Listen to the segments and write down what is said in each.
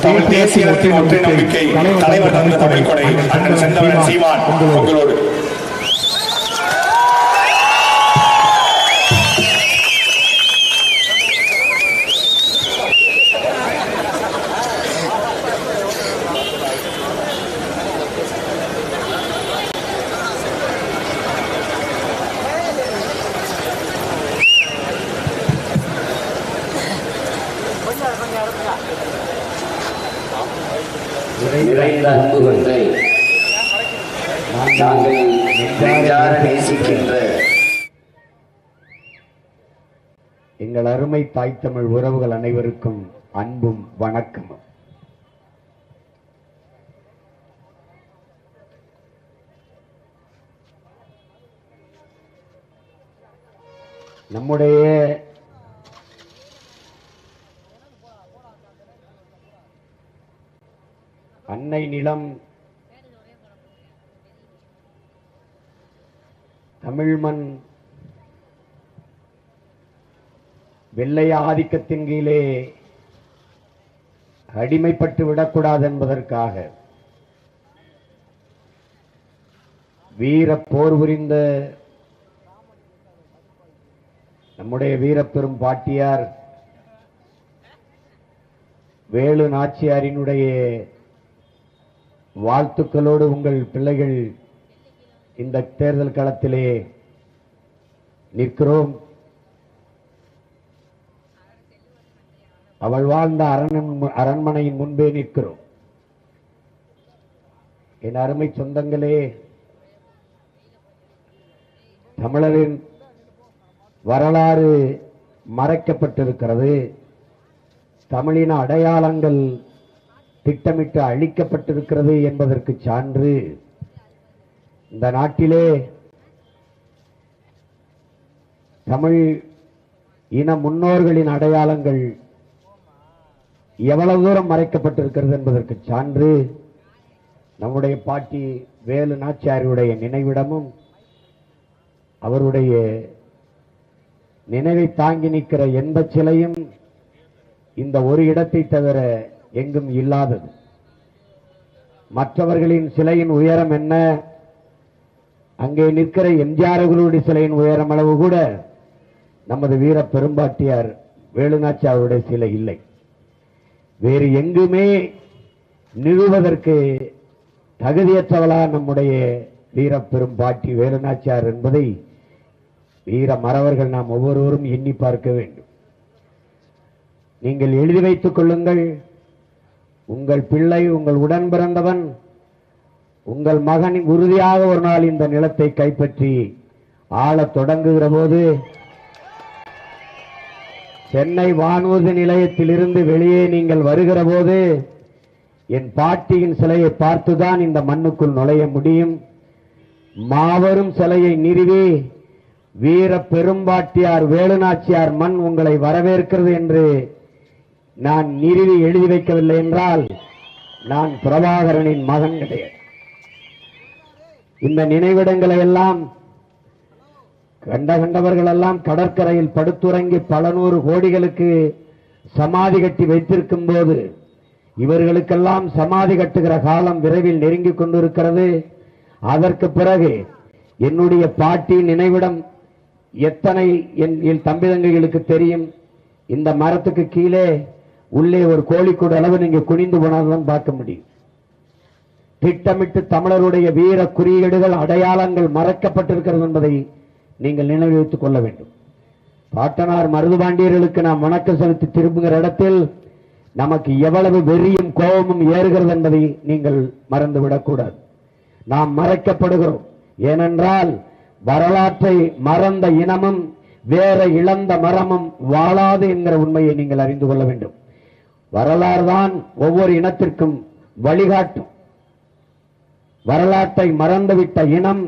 தமிழ் தேசியத்தின் ஒற்றை நம்பிக்கை தலைவர் தந்த தமிழ் கொடை அண்ணன் செந்தவன் சீமான் உங்களோடு. தாய் தமிழ் உறவுகள் அனைவருக்கும் அன்பும் வணக்கமும். நம்முடைய அன்னை நிலம் தமிழ் மண் வெள்ளைய ஆதிக்கத்தின் கீழே அடிமைப்பட்டு விடக்கூடாது என்பதற்காக வீர போர் புரிந்த நம்முடைய வீரப்பெரும் பாட்டியார் வேலு நாச்சியாரினுடைய வாழ்த்துக்களோடு உங்கள் பிள்ளைகள் இந்த தேர்தல் களத்திலே நிற்கிறோம். அவள் வாழ்ந்த அரண் அரண்மனையின் முன்பே நிற்கிறோம். என் அருமை சொந்தங்களே தமிழரின் வரலாறு மறைக்கப்பட்டிருக்கிறது. தமிழின அடையாளங்கள் திட்டமிட்டு அழிக்கப்பட்டிருக்கிறது என்பதற்கு சான்று. இந்த நாட்டிலே தமிழ் இன முன்னோர்களின் அடையாளங்கள் எவ்வளவு தூரம் மறைக்கப்பட்டிருக்கிறது என்பதற்கு சான்று நம்முடைய பாட்டி வேலு நாச்சியாருடைய நினைவிடமும் அவருடைய நினைவை தாங்கி நிற்கிற எந்த சிலையும் இந்த ஒரு இடத்தை தவிர எங்கும் இல்லாதது. மற்றவர்களின் சிலையின் உயரம் என்ன? அங்கே நிற்கிற எம்ஜிஆர் அவர்களுடைய சிலையின் உயரம் அளவு கூட நமது வீர பெரும்பாட்டியார் வேலுநாச்சி அவருடைய சிலை இல்லை. வேறு எங்குமே நிறுவதற்கு தகுதியற்றவளா நம்முடைய வீரப்பெரும் பாட்டி வேலுநாச்சியார் என்பதை வீர மறவர்கள் நாம் ஒவ்வொருவரும் எண்ணி பார்க்க வேண்டும். நீங்கள் எழுதி வைத்துக் கொள்ளுங்கள். உங்கள் பிள்ளை உங்கள் உடன் பிறந்தவன் உங்கள் மகன் உறுதியாக ஒரு நாள் இந்த நிலத்தை கைப்பற்றி ஆள தொடங்குகிற போது சென்னை வானூர்தி நிலையத்திலிருந்து வெளியே நீங்கள் வருகிற போது என் பாட்டியின் சிலையை பார்த்துதான் இந்த மண்ணுக்குள் நுழைய முடியும். மாபெரும் சிலையை நிறுவி வீர பெரும்பாட்டியார் வேலுநாச்சியார் மண் உங்களை வரவேற்கிறது என்று நான் நிறுவி எழுதி வைக்கவில்லை என்றால் நான் பிரபாகரனின் மகன் கிடையாது. இந்த நினைவிடங்களை எல்லாம் கண்ட கண்டவர்கள் எல்லாம் கடற்கரையில் படுத்துறங்கி பல நூறு கோடிகளுக்கு சமாதி கட்டி வைத்திருக்கும் போது இவர்களுக்கெல்லாம் சமாதி கட்டுகிற காலம் விரைவில் நெருங்கிக் கொண்டிருக்கிறது. அதற்கு பிறகு என்னுடைய பாட்டி நினைவிடம் எத்தனை என் என் தம்பி தங்கைகளுக்கு தெரியும்? இந்த மரத்துக்கு கீழே உள்ளே ஒரு கோழிக்கூட அளவு நீங்க குனிந்து போனால்தான் பார்க்க முடியும். திட்டமிட்டு தமிழருடைய வீர குறியீடுகள் அடையாளங்கள் மறைக்கப்பட்டிருக்கிறது என்பதை நீங்கள் நினைவு வைத்துக் கொள்ள வேண்டும். பாட்டனார் மருதுபாண்டியர்களுக்கு நாம் வணக்கம் செலுத்தி திரும்புகிற இடத்தில் நமக்கு எவ்வளவு வெறியும் கோபமும் ஏறுகிறது என்பதை நீங்கள் மறந்துவிடக்கூடாது. நாம் மறைக்கப்படுகிறோம். ஏனென்றால் வரலாற்றை மறந்த இனமும் வேற இழந்த மரமும் வாழாது என்கிற உண்மையை நீங்கள் அறிந்து கொள்ள வேண்டும். வரலாறு தான் ஒவ்வொரு இனத்திற்கும் வழிகாட்டும். வரலாற்றை மறந்துவிட்ட இனம்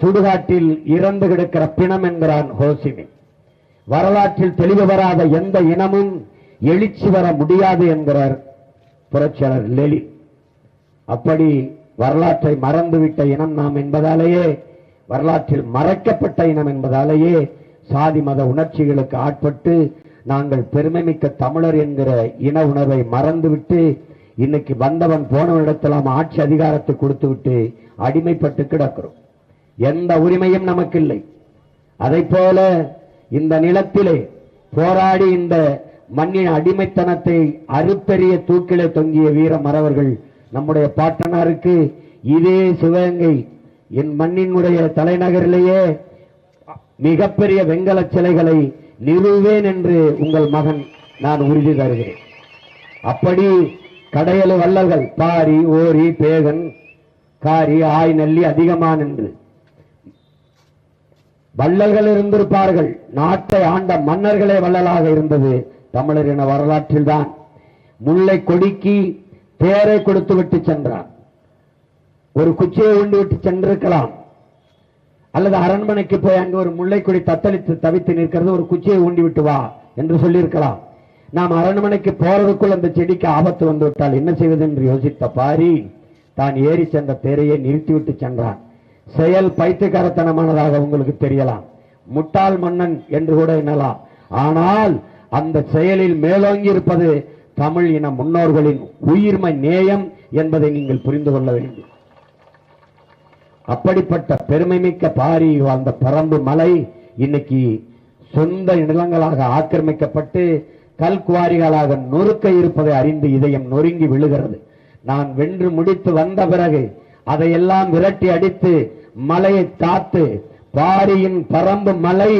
சுடுகாட்டில் இறந்து கிடக்கிற பிணம் என்கிறான் ஹோசிமி. வரலாற்றில் தெளிவு வராத எந்த இனமும் எழுச்சி வர முடியாது என்கிறார் புரட்சியாளர் லெலி. அப்படி வரலாற்றை மறந்துவிட்ட இனம் நாம் என்பதாலேயே வரலாற்றில் மறைக்கப்பட்ட இனம் என்பதாலேயே சாதி மத உணர்ச்சிகளுக்கு ஆட்பட்டு நாங்கள் பெருமைமிக்க தமிழர் என்கிற இன உணர்வை மறந்துவிட்டு இன்னைக்கு வந்தவன் போனவன் இடத்தெல்லாம் ஆட்சி அதிகாரத்தை கொடுத்து விட்டு அடிமைப்பட்டு கிடக்கிறோம். எந்த உரிமையும் நமக்கு இல்லை அதை போல இந்த நிலத்திலே போராடி இந்த மண்ணின் அடிமைத்தனத்தை அறுப்பெரிய தூக்கிலே தொங்கிய வீர மறவர்கள் நம்முடைய பாட்டனாருக்கு இதே சிவகங்கை என் மண்ணினுடைய தலைநகரிலேயே மிகப்பெரிய வெங்கல சிலைகளை நிறுவேன் என்று உங்கள் மகன் நான் உறுதி தருகிறேன். அப்படி கடையலு வள்ளல்கள் பாரி ஓரி பேகன் காரி ஆய் நல்லி அதிகமான் என்று வள்ளல்கள் இருந்திருப்பார்கள். நாட்டை ஆண்ட மன்னர்களே வள்ளலாக இருந்தது. தமிழர் என வரலாற்றில் தான் முல்லை கொடிக்கு தேரை கொடுத்து விட்டு சென்றார். ஒரு குச்சியை உண்டு விட்டு சென்றிருக்கலாம். அல்லது அரண்மனைக்கு போய் அங்கு ஒரு முல்லைக்கொடி தத்தளித்து தவித்து நிற்கிறது. ஒரு குச்சியை ஊண்டி விட்டு வா என்று சொல்லியிருக்கலாம். நாம் அரண்மனைக்கு போறதுக்குள் அந்த செடிக்கு ஆபத்து வந்து விட்டால் என்ன செய்வது என்று யோசித்த பாரி தான் ஏறி சென்ற தேரையை நிறுத்திவிட்டு சென்றான். செயல் பைத்தியக்காரத்தனமானதாக உங்களுக்கு தெரியலாம். முட்டாள் மன்னன் என்று கூட எண்ணலாம். ஆனால் அந்த செயலில் மேலோங்கி இருப்பது தமிழ் இன முன்னோர்களின் உயிர்மை நேயம் என்பதை நீங்கள் புரிந்து கொள்ள வேண்டும். அப்படிப்பட்ட பெருமைமிக்க பாரி வாழ்ந்த பரம்பு மலை இன்னைக்கு சொந்த நிலங்களாக ஆக்கிரமிக்கப்பட்டு கல்குவாரிகளாக நொறுக்க இருப்பதை அறிந்து இதயம் நொறுங்கி விழுகிறது. நான் வென்று முடித்து வந்த பிறகு அதையெல்லாம் விரட்டி அடித்து மலையை தாத்து பாரியின் பரம்பு மலை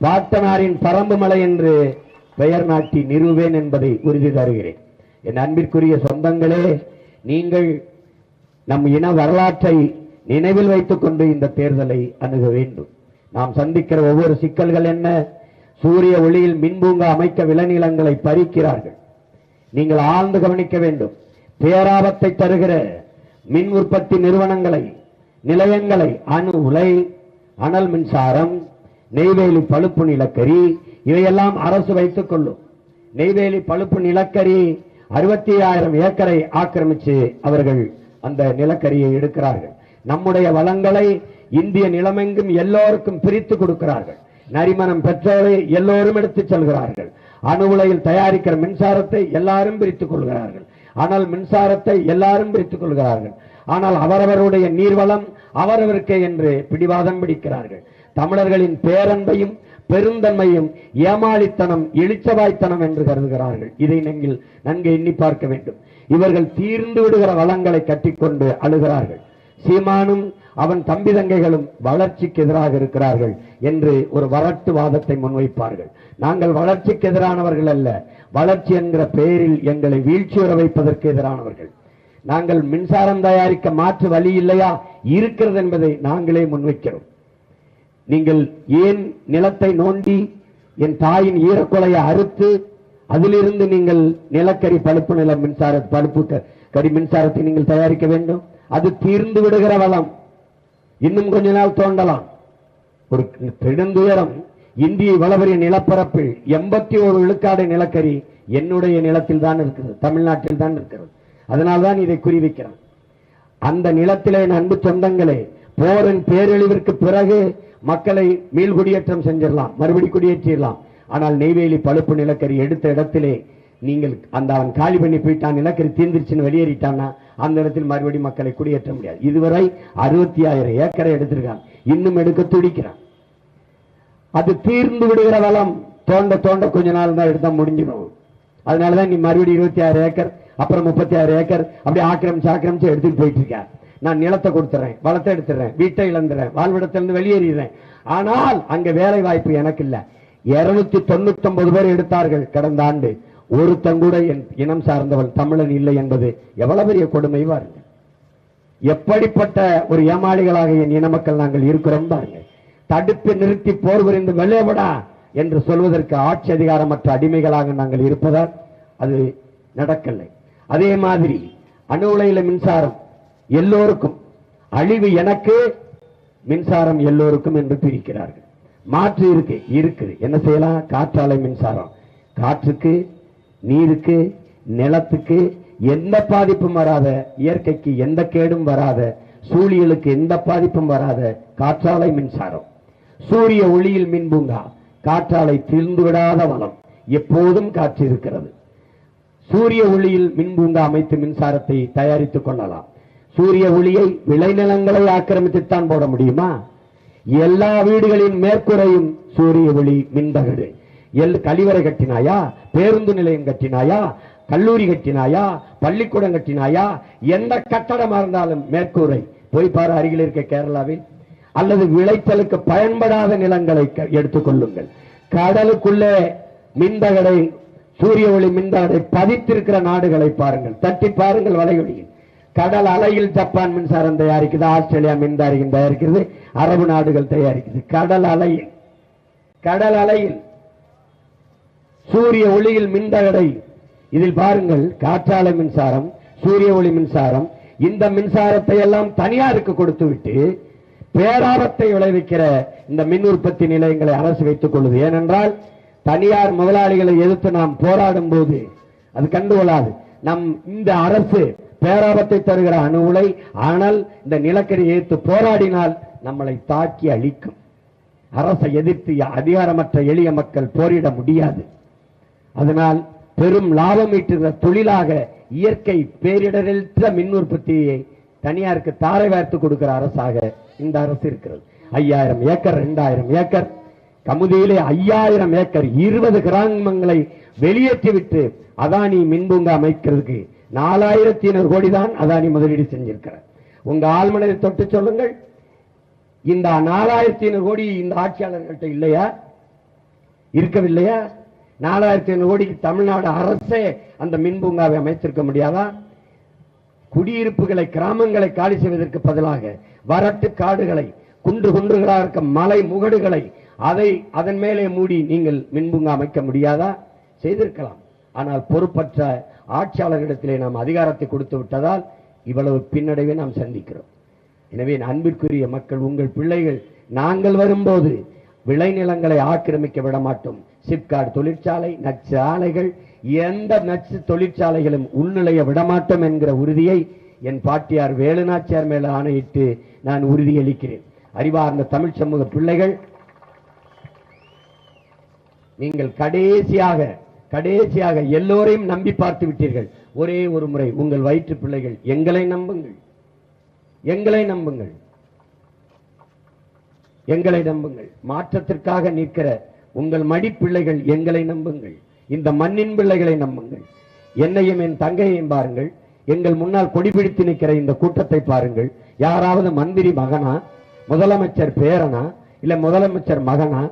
பாட்டனாரின் பரம்பு மலை என்று பெயர் நாட்டி நிறுவேன் என்பதை உறுதி தருகிறேன். என் அன்பிற்குரிய சொந்தங்களே நீங்கள் நம் இன வரலாற்றை நினைவில் வைத்துக் கொண்டு இந்த தேர்தலை அணுக வேண்டும். நாம் சந்திக்கிற ஒவ்வொரு சிக்கல்கள் என்ன? சூரிய ஒளியில் மின்பூங்கா அமைக்க விளைநிலங்களை பறிக்கிறார்கள். நீங்கள் ஆழ்ந்து கவனிக்க வேண்டும். பேராபத்தை தருகிற மின் உற்பத்தி நிறுவனங்களை நிலையங்களை அணு உலை அனல் மின்சாரம் நெய்வேலி பழுப்பு நிலக்கரி இவையெல்லாம் அரசு வைத்துக் கொள்ளும். நெய்வேலி பழுப்பு நிலக்கரி அறுபத்தி ஆயிரம் ஏக்கரை ஆக்கிரமிச்சு அவர்கள் அந்த நிலக்கரியை எடுக்கிறார்கள். நம்முடைய வளங்களை இந்திய நிலமெங்கும் எல்லோருக்கும் பிரித்து கொடுக்கிறார்கள். நரிமணம் பெற்றோரை எல்லோரும் எடுத்துச் செல்கிறார்கள். அணு உலையில் தயாரிக்கிற மின்சாரத்தை எல்லாரும் பிரித்துக் கொள்கிறார்கள். ஆனால் மின்சாரத்தை எல்லாரும் பிரித்துக் கொள்கிறார்கள் ஆனால் அவரவருடைய நீர்வளம் அவரவருக்கே என்று பிடிவாதம் பிடிக்கிறார்கள். தமிழர்களின் பேரன்பையும் பெருந்தன்மையும் ஏமாளித்தனம் எழுச்சவாய்த்தனம் என்று கருதுகிறார்கள். இதை நீங்கள் நன்கு எண்ணி பார்க்க வேண்டும். இவர்கள் தீர்ந்து விடுகிற வளங்களை கட்டிக்கொண்டு அழுகிறார்கள். சீமானும் அவன் தம்பி தங்கைகளும் வளர்ச்சிக்கு எதிராக இருக்கிறார்கள் என்று ஒரு வரட்டு வாதத்தை முன்வைப்பார்கள். நாங்கள் வளர்ச்சிக்கு எதிரானவர்கள் அல்ல. வளர்ச்சி என்கிற பெயரில் எங்களை வீழ்ச்சியுற வைப்பதற்கு எதிரானவர்கள். நாங்கள் மின்சாரம் தயாரிக்க மாற்று வழி இல்லையா? இருக்கிறது என்பதை நாங்களே முன்வைக்கிறோம். நீங்கள் ஏன் நிலத்தை நோண்டி என் தாயின் ஈரக்குலையை அறுத்து அதிலிருந்து நீங்கள் நிலக்கரி பழுப்பு நில மின்சார பழுப்பு கரி மின்சாரத்தை நீங்கள் தயாரிக்க வேண்டும்? அது தீர்ந்து விடுகிற வளம். இன்னும் கொஞ்ச நாள் தோண்டலாம். ஒரு பெருந்துயரம் இந்திய வளவரிய நிலப்பரப்பில் எண்பத்தி ஒரு விழுக்காடு நிலக்கரி என்னுடைய நிலத்தில் தான் இருக்கிறது தமிழ்நாட்டில் தான் இருக்கிறது. அதனால்தான் இதை குறிவிக்கிறேன் அந்த நிலத்திலே அன்பு சொந்தங்களே போரின் பேரழிவிற்கு பிறகு மக்களை மீள்குடியேற்றம் செஞ்சிடலாம் மறுபடி குடியேற்றிடலாம். ஆனால் நெய்வேலி பழுப்பு நிலக்கரி எடுத்த இடத்திலே நீங்கள் அந்த அவன் காலி பண்ணி போயிட்டான் நிலக்கரி தீர்ந்துருச்சுன்னு வெளியேறிட்டான்னா அந்த இடத்தில் மறுபடி மக்களை குடியேற்ற முடியாது. இதுவரை அறுபத்தி ஆயிரம் ஏக்கரை எடுத்திருக்கான். இன்னும் எடுக்க துடிக்கிறான். அது தீர்ந்து விடுகிற வளம். தோண்ட தோண்ட கொஞ்ச நாள் தான் எடுத்தா முடிஞ்சிடும் அதனாலதான் நீ மறுபடியும் இருபத்தி ஆறு ஏக்கர் அப்புறம் முப்பத்தி ஆறு ஏக்கர் அப்படி ஆக்கிரமிச்சு ஆக்கிரமிச்சு எடுத்துட்டு போயிட்டு இருக்க நான் நிலத்தை கொடுத்துறேன் வளத்தை எடுத்துறேன் வீட்டை இழந்துறேன் வாழ்விடத்திலிருந்து வெளியேறிடுறேன். ஆனால் அங்க வேலை வாய்ப்பு எனக்கு இல்லை. இருநூத்தி தொண்ணூத்தி ஒன்பது பேர் எடுத்தார்கள் கடந்த ஆண்டு. ஒருத்தன் கூட என் இனம் சார்ந்தவன் தமிழன் இல்லை என்பது எவ்வளவு பெரிய கொடுமை பாருங்க எப்படிப்பட்ட ஒரு ஏமாளிகளாக என் இன மக்கள் நாங்கள் இருக்கிறோம் பாருங்க தடுத்து நிறுத்தி போர் புரிந்து வெள்ளையபடா என்று சொல்வதற்கு ஆட்சி அதிகாரமற்ற அடிமைகளாக நாங்கள் இருப்பதால் அது நடக்கலை. அதே மாதிரி அணு உலையில மின்சாரம் எல்லோருக்கும் அழிவு எனக்கு மின்சாரம் எல்லோருக்கும் என்று பிரிக்கிறார்கள். மாற்று இருக்கு இருக்குது. என்ன செய்யலாம்? காற்றாலை மின்சாரம். காற்றுக்கு நீருக்கு நிலத்துக்கு எந்த பாதிப்பும் வராத இயற்கைக்கு எந்த கேடும் வராத சூழியலுக்கு எந்த பாதிப்பும் வராத காற்றாலை மின்சாரம். சூரிய ஒளியில் மின்பூங்கா காற்றாலை தீர்ந்து விடாத வளம் எப்போதும் காற்று இருக்கிறது. சூரிய ஒளியில் மின்பூங்கா அமைத்து மின்சாரத்தை தயாரித்துக் கொள்ளலாம். சூரிய ஒளியை விளைநிலங்களை ஆக்கிரமித்துத்தான் போட முடியுமா? எல்லா வீடுகளின் மேற்கூரையும் சூரிய ஒளி மின்தகடு எல் கழிவறை கட்டினாயா? பேருந்து நிலையம் கட்டினாயா? கல்லூரி கட்டினாயா? பள்ளிக்கூடம் கட்டினாயா? எந்த கட்டடமா இருந்தாலும் மேற்கூரை. போய் பாரு அருகில் இருக்க கேரளாவில். அல்லது விளைச்சலுக்கு பயன்படாத நிலங்களை க- எடுத்துக் கொள்ளுங்கள் கடலுக்குள்ளே மின்தகடை சூரிய ஒளி மின்தகடை பதித்திருக்கிற நாடுகளை பாருங்கள். தட்டி பாருங்கள் வலையொலியில். கடல் அலையில் ஜப்பான் மின்சாரம் தயாரிக்குது ஆஸ்திரேலியா மின் தயாரிக்கிறது அரபு நாடுகள் தயாரிக்குது கடல் அலையில் கடல் அலையில் சூரிய ஒளியில் மின்தகடை. இதில் பாருங்கள் காற்றாலை மின்சாரம் சூரிய ஒளி மின்சாரம் இந்த மின்சாரத்தை எல்லாம் தனியாருக்கு கொடுத்து விட்டு பேராபத்தை விளைவிக்கிற இந்த மின் உற்பத்தி நிலையங்களை அரசு வைத்துக் கொள்வது ஏனென்றால் தனியார் முதலாளிகளை எதிர்த்து நாம் போராடும் போது அது கண்டுகொள்ளாது நம் இந்த அரசு பேராபத்தை தருகிற அணு உலை ஆனால் இந்த நிலக்கரி எதிர்த்து போராடினால் நம்மளை தாக்கி அழிக்கும். அரசை எதிர்த்து அதிகாரமற்ற எளிய மக்கள் போரிட முடியாது. அதனால் பெரும் லாபம் ஈட்டுகிற தொழிலாக இயற்கை பேரிடரற்ற மின் உற்பத்தியை தனியாருக்கு தாரை வார்த்து கொடுக்கிற அரசாக இந்த அரசு இருக்கிறது. ஐயாயிரம் ஏக்கர் இரண்டாயிரம் ஏக்கர். கமுதியிலே ஐயாயிரம் ஏக்கர் இருபது கிராமங்களை வெளியேற்றிவிட்டு அதானி மின்பூங்கா அமைக்கிறதுக்கு நாலாயிரத்தி ஐநூறு கோடி தான் அதானி முதலீடு செஞ்சிருக்கிறார். உங்க ஆழ்மனதை தொட்டு சொல்லுங்கள். இந்த நாலாயிரத்தி ஐநூறு கோடி இந்த ஆட்சியாளர்கள்ட்ட இல்லையா? இருக்கவில்லையா? நாலாயிரத்தி ஐநூறு கோடிக்கு தமிழ்நாடு அரசே அந்த மின்பூங்காவை அமைத்திருக்க முடியாதா? குடியிருப்புகளை கிராமங்களை காலி செய்வதற்கு பதிலாக வரட்டு காடுகளை குன்று குன்றுகளாக இருக்க மலை முகடுகளை அதை அதன் மேலே மூடி நீங்கள் மின்புங்க அமைக்க முடியாதா? செய்திருக்கலாம். ஆனால் பொறுப்பற்ற ஆட்சியாளர்களிடத்திலே நாம் அதிகாரத்தை கொடுத்து விட்டதால் இவ்வளவு பின்னடைவை நாம் சந்திக்கிறோம். எனவே அன்பிற்குரிய மக்கள் உங்கள் பிள்ளைகள் நாங்கள் வரும்போது விளைநிலங்களை ஆக்கிரமிக்க விட மாட்டோம் சிப்காட் தொழிற்சாலை நச்சு ஆலைகள் எந்த நச்சு தொழிற்சாலைகளும் உள்நுழைய விடமாட்டோம் என்கிற உறுதியை என் பாட்டியார் வேலுநாச்சியார் மேல ஆணையிட்டு நான் உறுதியளிக்கிறேன் அறிவார்ந்த தமிழ் சமூக பிள்ளைகள் நீங்கள் கடைசியாக கடைசியாக எல்லோரையும் நம்பி பார்த்து விட்டீர்கள். ஒரே ஒரு முறை உங்கள் வயிற்று பிள்ளைகள் எங்களை நம்புங்கள். எங்களை நம்புங்கள். எங்களை நம்புங்கள். மாற்றத்திற்காக நிற்கிற உங்கள் மடிப்பிள்ளைகள் எங்களை நம்புங்கள். இந்த மண்ணின் பிள்ளைகளை நம்புங்கள். என்னையும் என் தங்கையையும் பாருங்கள். எங்கள் முன்னால் கொடிபிடித்து நிற்கிற இந்த கூட்டத்தை பாருங்கள். யாராவது மந்திரி மகனா? முதலமைச்சர் பேரனா? இல்ல முதலமைச்சர் மகனா?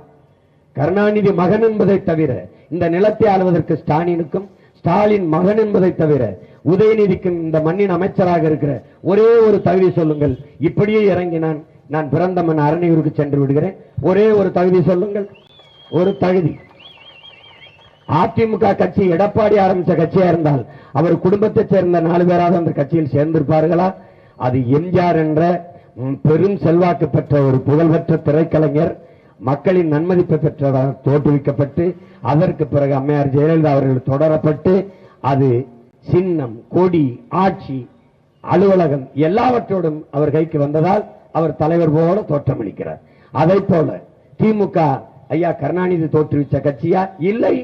கருணாநிதி மகன் என்பதை தவிர இந்த நிலத்தை ஆளுவதற்கு ஸ்டாலினுக்கும் ஸ்டாலின் மகன் என்பதை தவிர உதயநிதிக்கும் இந்த மண்ணின் அமைச்சராக இருக்கிற ஒரே ஒரு தகுதி சொல்லுங்கள். இப்படியே இறங்கினான். நான் பிறந்த மண் அரணியூருக்கு சென்று விடுகிறேன். ஒரே ஒரு தகுதி சொல்லுங்கள். ஒரு தகுதி. அதிமுக கட்சி எடப்பாடி ஆரம்பிச்ச கட்சியா இருந்தால் அவர் குடும்பத்தை சேர்ந்த நாலு பேராவது அந்த கட்சியில் சேர்ந்திருப்பார்களா? அது எம்ஜிஆர் என்ற பெரும் செல்வாக்கு பெற்ற ஒரு புகழ்பெற்ற திரைக்கலைஞர் மக்களின் நன்மதிப்பை பெற்றதாக தோற்றுவிக்கப்பட்டு அதற்கு பிறகு அம்மையார் ஜெயலலிதா அவர்கள் தொடரப்பட்டு அது சின்னம் கொடி ஆட்சி அலுவலகம் எல்லாவற்றோடும் அவர் கைக்கு வந்ததால் அவர் தலைவர் போல தோற்றமளிக்கிறார். அதை போல திமுக ஐயா கருணாநிதி தோற்றுவித்த கட்சியா? இல்லை.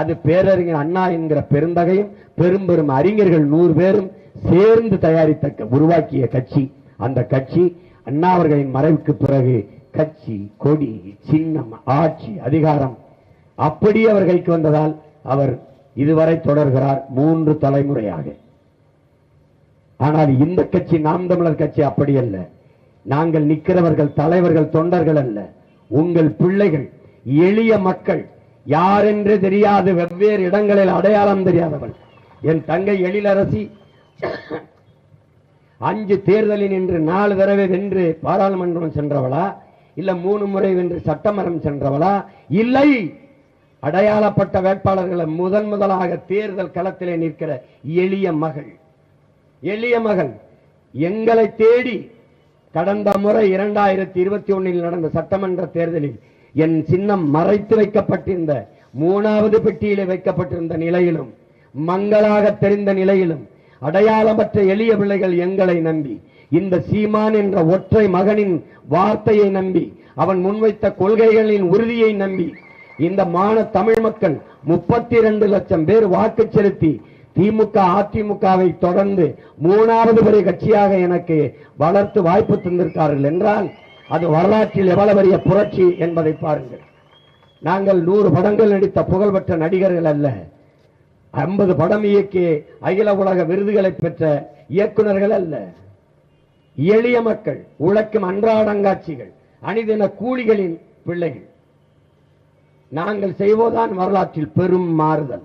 அது பேரறிஞர் அண்ணா என்கிற பெருந்தகையும் பெரும் பெரும் அறிஞர்கள் நூறு பேரும் சேர்ந்து தயாரித்த உருவாக்கிய கட்சி. அந்த கட்சி அண்ணா அவர்களின் மறைவுக்கு பிறகு கட்சி கொடி சின்னம் ஆட்சி அதிகாரம் அப்படி அவர் கைக்கு வந்ததால் அவர் இதுவரை தொடர்கிறார் மூன்று தலைமுறையாக. ஆனால் இந்த கட்சி நாம் தமிழர் கட்சி அப்படி அல்ல. நாங்கள் நிற்கிறவர்கள் தலைவர்கள் தொண்டர்கள் அல்ல. உங்கள் பிள்ளைகள் எளிய மக்கள் யாரென்று தெரியாது வெவ்வேறு இடங்களில் அடையாளம் தெரியாதவள். என் தங்கை எழிலரசி அஞ்சு தேர்தலில் நின்று நாலு தடவை வென்று பாராளுமன்றம் சென்றவளா? இல்ல மூணு முறை வென்று சட்டமன்றம் சென்றவளா? இல்லை! அடையாளப்பட்ட வேட்பாளர்களை முதன் முதலாக தேர்தல் களத்திலே நிற்கிற எளிய மகள். எளிய மகள். எங்களை தேடி கடந்த முறை இரண்டாயிரத்தி இருபத்தி ஒன்னில் நடந்த சட்டமன்ற தேர்தலில் என் சின்னம் மறைத்து வைக்கப்பட்டிருந்த மூணாவது பெட்டியிலே வைக்கப்பட்டிருந்த நிலையிலும் மங்களாக தெரிந்த நிலையிலும் அடையாளமற்ற எளிய பிள்ளைகள் எங்களை நம்பி இந்த சீமான் என்ற ஒற்றை மகனின் வார்த்தையை நம்பி அவன் முன்வைத்த கொள்கைகளின் உறுதியை நம்பி இந்த மான தமிழ் மக்கள் முப்பத்தி இரண்டு லட்சம் பேர் வாக்கு செலுத்தி திமுக அதிமுகவை தொடர்ந்து மூணாவது பெரிய கட்சியாக எனக்கு வளர்த்து வாய்ப்பு தந்திருக்கார்கள் என்றால் அது வரலாற்றில் எவ்வளவு பெரிய புரட்சி என்பதை பாருங்கள். நாங்கள் நூறு படங்கள் நடித்த புகழ்பெற்ற நடிகர்கள் அல்ல. ஐம்பது படம் இயக்கி அகில உலக விருதுகளை பெற்ற இயக்குனர்கள் அல்ல. எளிய மக்கள் உழைக்கும் அன்றாடங்காட்சிகள் அணிதின கூலிகளின் பிள்ளைகள். நாங்கள் செய்வோதான் வரலாற்றில் பெரும் மாறுதல்.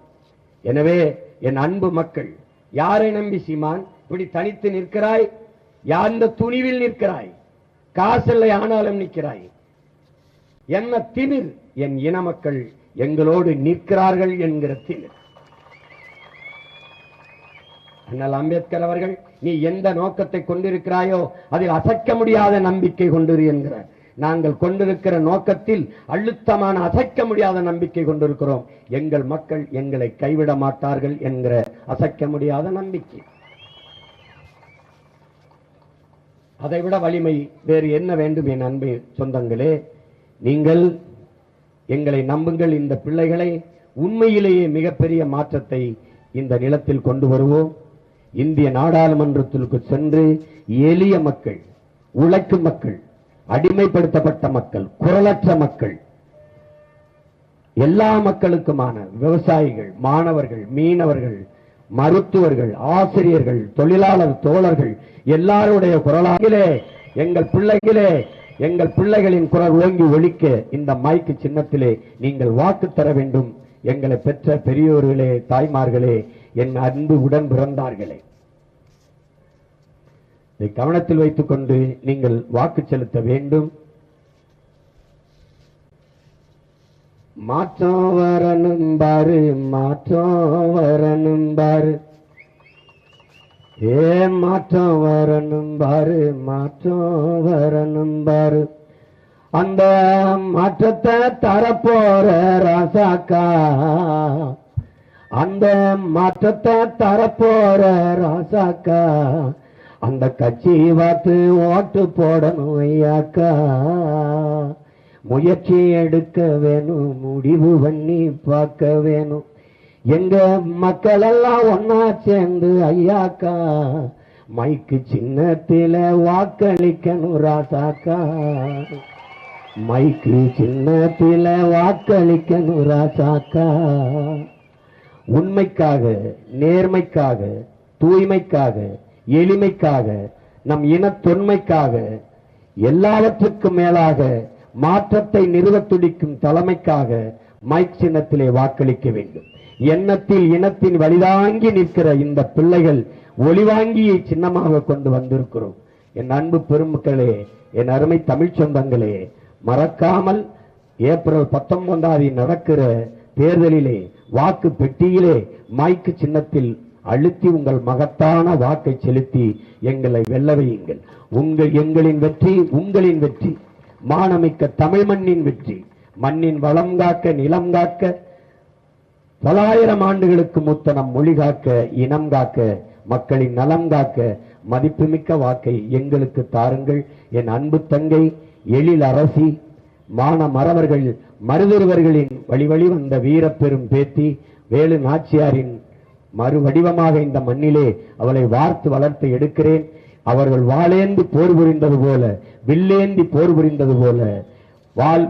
எனவே என் அன்பு மக்கள் யாரை நம்பி சீமான் இப்படி தனித்து நிற்கிறாய்? யாந்த துணிவில் நிற்கிறாய்? காசில்லை ஆனாலும் நிற்கிறாய். என்ன திமிர் என் இன மக்கள் எங்களோடு நிற்கிறார்கள் என்கிற திமிர். அண்ணல் அம்பேத்கர் அவர்கள் நீ எந்த நோக்கத்தை கொண்டிருக்கிறாயோ அதில் அசைக்க முடியாத நம்பிக்கை கொண்டிரு என்கிறார் நாங்கள் கொண்டிருக்கிற நோக்கத்தில் அழுத்தமான அசைக்க முடியாத நம்பிக்கை கொண்டிருக்கிறோம். எங்கள் மக்கள் எங்களை கைவிட மாட்டார்கள் என்கிற அசைக்க முடியாத நம்பிக்கை. அதைவிட வலிமை வேறு என்ன வேண்டும் என் அன்பு சொந்தங்களே? நீங்கள் எங்களை நம்புங்கள். இந்த பிள்ளைகளை உண்மையிலேயே மிகப்பெரிய மாற்றத்தை இந்த நிலத்தில் கொண்டு வருவோம். இந்திய நாடாளுமன்றத்திற்கு சென்று எளிய மக்கள் உழைக்கும் மக்கள் அடிமைப்படுத்தப்பட்ட மக்கள் குரலற்ற மக்கள் எல்லா மக்களுக்குமான விவசாயிகள் மாணவர்கள் மீனவர்கள் மருத்துவர்கள் ஆசிரியர்கள் தொழிலாளர் தோழர்கள் எல்லாருடைய குரலாகிலே எங்கள் பிள்ளைகளே எங்கள் பிள்ளைகளின் குரல் ஓங்கி ஒழிக்க இந்த மைக்கு சின்னத்திலே நீங்கள் வாக்கு தர வேண்டும். எங்களை பெற்ற பெரியோர்களே தாய்மார்களே என் அன்பு உடன் பிறந்தார்களே. இதை கவனத்தில் வைத்துக் கொண்டு நீங்கள் வாக்கு செலுத்த வேண்டும். மாற்றம் வரணும் பாரு மாற்றம் வரணும் பாரு ஏ மாற்றம் வரணும் பாரு மாற்றம் வரணும் பாரு அந்த மாற்றத்தை தரப்போற ராசாக்கா. அந்த மாற்றத்தை தரப்போற ராசாக்கா. அந்த கட்சி பார்த்து ஓட்டு போடணும் ஐயாக்கா. முயற்சி எடுக்க வேணும் முடிவு பண்ணி பார்க்க வேணும். எங்க மக்கள் எல்லாம் ஒன்னா சேர்ந்து ஐயாக்கா மைக்கு சின்னத்தில வாக்களிக்கணும் ராசாக்கா. மைக்கு சின்னத்தில வாக்களிக்கணும் ராசாக்கா. உண்மைக்காக நேர்மைக்காக தூய்மைக்காக எளிமைக்காக நம் இன தொன்மைக்காக எல்லாவற்றுக்கும் மேலாக மாற்றத்தை நிறுவத் துடிக்கும் தலைமைக்காக மைக் சின்னத்திலே வாக்களிக்க வேண்டும். எண்ணத்தில் இனத்தின் வலிதாங்கி நிற்கிற இந்த பிள்ளைகள் ஒளிவாங்கியை சின்னமாக கொண்டு வந்திருக்கிறோம். என் அன்பு பெருமக்களே என் அருமை தமிழ் சொந்தங்களே மறக்காமல் ஏப்ரல் பத்தொன்பதாம் நடக்கிற தேர்தலிலே வாக்கு பெட்டியிலே மைக்கு சின்னத்தில் அழுத்தி உங்கள் மகத்தான வாக்கை செலுத்தி எங்களை வெல்ல வையுங்கள். உங்கள் எங்களின் வெற்றி உங்களின் வெற்றி. மானமிக்க தமிழ் மண்ணின் வெற்றி மண்ணின் வளம் காக்க நிலம் காக்க பலாயிரம் ஆண்டுகளுக்கு மூத்த நம் மொழி காக்க இனம் காக்க மக்களின் நலம் காக்க மதிப்புமிக்க வாக்கை எங்களுக்கு தாருங்கள். என் அன்பு தங்கை எழில் அரசி மான மறவர்கள் மருதருவர்களின் வழிவழி வந்த வீரப்பெரும் பேத்தி வேலு நாச்சியாரின் மறு வடிவமாக இந்த மண்ணிலே அவளை வார்த்து வளர்த்து எடுக்கிறேன். அவர்கள் வாளேந்தி போர் புரிந்தது போல வில்லேந்தி போர் புரிந்தது போல வாள்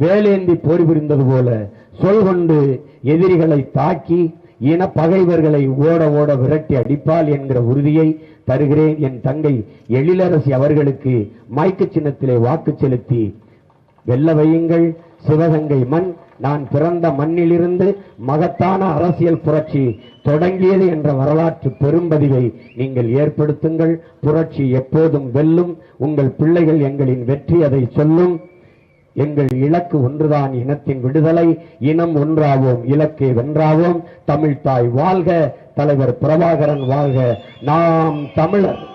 வேலேந்தி போர் புரிந்தது போல சொல் கொண்டு எதிரிகளை தாக்கி இன பகைவர்களை ஓட ஓட விரட்டி அடிப்பால் என்கிற உறுதியை தருகிறேன். என் தங்கை எழிலரசி அவர்களுக்கு மைக்கு சின்னத்திலே வாக்கு செலுத்தி வெல்ல வையுங்கள் சிவகங்கை மண் நான் பிறந்த மண்ணிலிருந்து மகத்தான அரசியல் புரட்சி தொடங்கியது என்ற வரலாற்று பெரும்பதிவை நீங்கள் ஏற்படுத்துங்கள். புரட்சி எப்போதும் வெல்லும். உங்கள் பிள்ளைகள் எங்களின் வெற்றி அதை சொல்லும். எங்கள் இலக்கு ஒன்றுதான் இனத்தின் விடுதலை. இனம் ஒன்றாவோம் இலக்கை வென்றாவோம். தமிழ் தாய் வாழ்க தலைவர் பிரபாகரன் வாழ்க. நாம் தமிழர்.